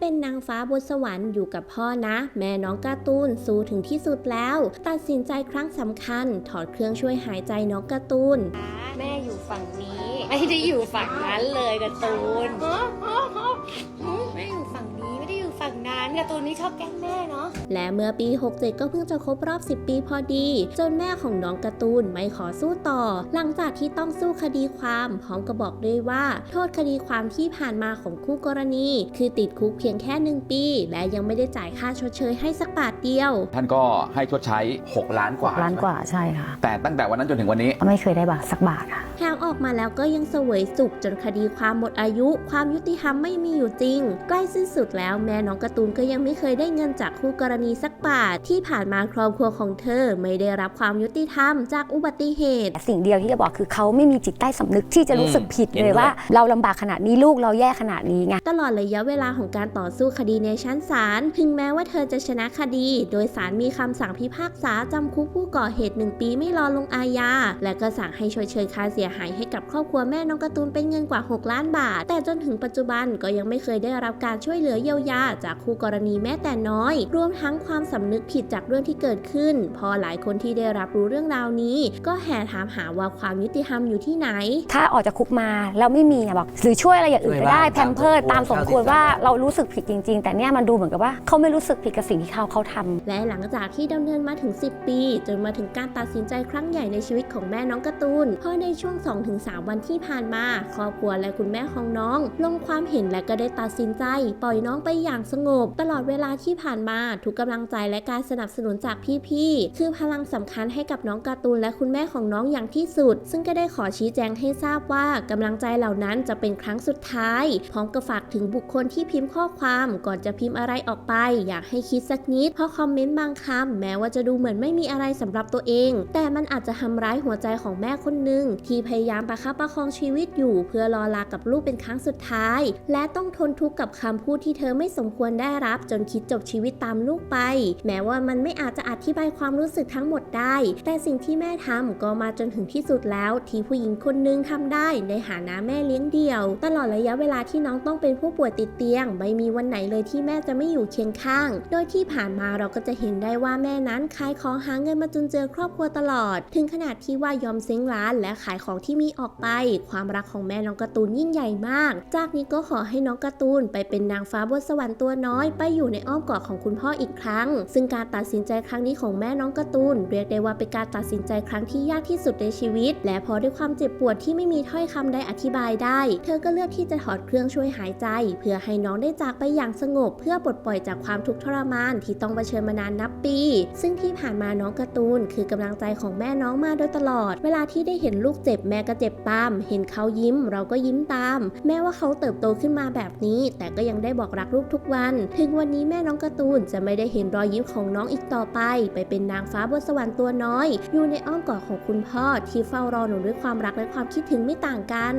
เป็นนางฟ้าบนสวรรค์อยู่กับพ่อนะ แม่น้องการ์ตูนสู้ถึงที่สุดแล้ว ตัดสินใจครั้งสำคัญ ถอดเครื่องช่วยหายใจน้องการ์ตูน แม่อยู่ฝั่งนี้ ไม่ได้อยู่ฝั่งนั้นเลยการ์ตูน นั้นการ์ตูนนี่ชอบแกล้งแม่เนาะ และเมื่อปี 67 ก็เพิ่งจะครบรอบ 10 ปีพอดี จนแม่ของน้องการ์ตูนไม่ขอสู้ต่อ หลังจากที่ต้องสู้คดีความพร้อมกับบอกด้วยว่า โทษคดีความที่ผ่านมาของคู่กรณี คือติดคุกเพียงแค่หนึ่งปี และยังไม่ได้จ่ายค่าชดเชยให้สักบาทเดียว ท่านก็ให้ชดใช้ 6 ล้านกว่าล้านกว่าใช่ค่ะ แต่ตั้งแต่วันนั้นจนถึงวันนี้ ไม่เคยได้บาทสักบาทค่ะ แถมออกมาแล้วก็ยังเสวยสุขจนคดีความหมดอายุ ความยุติธรรมไม่มีอยู่จริง ใกล้สิ้นสุดแล้วแม่น้องการ์ตูนก็ยังไม่เคยได้เงินจากคู่กรณีสักบาทที่ผ่านมาครอบครัวของเธอไม่ได้รับความยุติธรรมจากอุบัติเหตุแต่สิ่งเดียวที่จะบอกคือเขาไม่มีจิตใต้สำนึกที่จะรู้สึกผิดเห็นเลด้วยยว่า เราลำบากขนาดนี้ลูกเราแย่ขนาดนี้ไงตลอดระยะเวลาของการต่อสู้คดีในชั้นศาลถึงแม้ว่าเธอจะชนะคดี โดยศาลมีคำสั่งพิพากษาจำคุกผู้ก่อเหตุ 1 ปีไม่รอลงอาญาและก็สั่งให้ชดเชยค่าเสียหายให้กับครอบครัวแม่น้องการ์ตูนเป็นเงินกว่า 6 ล้านบาท แต่จนถึงปัจจุบันก็ยังไม่เคยได้รับการช่วยเหลือเยียวยาจากคู่กรณีแม้แต่น้อย รวมทั้งความสำนึกผิดจากเรื่องที่เกิดขึ้น พอหลายคนที่ได้รับรู้เรื่องราวนี้ ก็แห่ถามหาว่าความยุติธรรมอยู่ที่ไหน ถ้าออกจากคุกมาแล้วไม่มีอะบอกหรือช่วยอะไรอย่างอื่นก็ได้ช่วยบ้างแพมเพิร์ตามตามสมควรสมควรว่าเรารู้สึกผิดจริง ๆ แต่เนี่ยมันดูเหมือนกับว่าเขาไม่รู้สึกผิดกับสิ่งที่เขาเขาทำและหลังจากที่ดำเนินมาถึง 10 ปี จนมาถึงการตัดสินใจครั้งใหญ่ในชีวิตของแม่น้องการ์ตูนเพราะในช่วงง 2-3 วันที่ผ่านมา ครอบครัวและคุณแม่ของน้อง ลงความเห็นและก็ได้ตัดสินใจ ปล่อยน้องไปอย่างสงบ ตลอดเวลาที่ผ่านมาทุกกำลังใจและการสนับสนุนจากพี่ๆคือพลังสำคัญให้กับน้องการ์ตูนและคุณแม่ของน้องอย่างที่สุด ซึ่งก็ได้ขอชี้แจงให้ทราบว่ากำลังใจเหล่านั้นจะเป็นครั้งสุดท้าย พร้อมกับฝากถึงบุคคลที่พิมพ์ข้อความก่อนจะพิมพ์อะไรออกไป อยากให้คิดสักนิด เพราะคอมเมนต์บางคำแม้ว่าจะดูเหมือนไม่มีอะไรสำหรับตัวเอง แต่มันอาจจะทำร้ายหัวใจของแม่คนหนึ่งที่พยายามประคับประคองชีวิตอยู่เพื่อรอลากับลูกเป็นครั้งสุดท้าย และต้องทนทุกข์กับคำพูดที่เธอไม่สมควรได้รับจนคิดจบชีวิตตามลูกไป แม้ว่ามันไม่อาจจะอธิบายความรู้สึกทั้งหมดได้ แต่สิ่งที่แม่ทำก็มาจนถึงที่สุดแล้วที่ผู้หญิงคนหนึงทำได้ในฐานะแม่เลี้ยงเดี่ยว ตลอดระยะเวลาที่น้องต้องเป็นผู้ป่วยติดเตียง ไม่มีวันไหนเลยที่แม่จะไม่อยู่เคียงข้าง โดยที่ผ่านมาเราก็จะเห็นได้ว่าแม่นั้นขายของหาเงินมาจุนเจือครอบครัวตลอด ถึงขนาดที่ว่ายอมเซ้งร้านและขายของที่มีออกไป ความรักของแม่น้องการ์ตูนยิ่งใหญ่มาก จากนี้ก็ขอให้น้องการ์ตูนไปเป็นนางฟ้าบนสวรรค์ตัวน้อยไปอยู่ในอ้อมกอดของคุณพ่ออีกครั้ง ซึ่งการตัดสินใจครั้งนี้ของแม่น้องการ์ตูนเรียกได้ว่าเป็นการตัดสินใจครั้งที่ยากที่สุดในชีวิต และพอด้วยความเจ็บปวดที่ไม่มีถ้อยคำใดอธิบายได้ เธอก็เลือกที่จะถอดเครื่องช่วยหายใจ เพื่อให้น้องได้จากไปอย่างสงบ เพื่อปลดปล่อยจากความทุกข์ทรมานที่ต้องเผชิญมานานนับปี ซึ่งที่ผ่านมาน้องการ์ตูน คือกำลังใจของแม่น้องมาโดยตลอด เวลาที่ได้เห็นลูกเจ็บแม่ก็เจ็บตาม เห็นเขายิ้ม เราก็ยิ้มตาม แม้ว่าเขาเติบโตขึ้นมาแบบนี้ แต่ก็ยังได้บอกรักลูกทุกวัน ถึงวันนี้แม่น้องการ์ตูนจะไม่ได้เห็นรอยยิ้มของน้องอีกต่อไป ไปเป็นนางฟ้าบนสวรรค์ตัวน้อย อยู่ในอ้อมกอดของคุณพ่อที่เฝ้ารอหนูด้วยความรักและความคิดถึงไม่ต่างกัน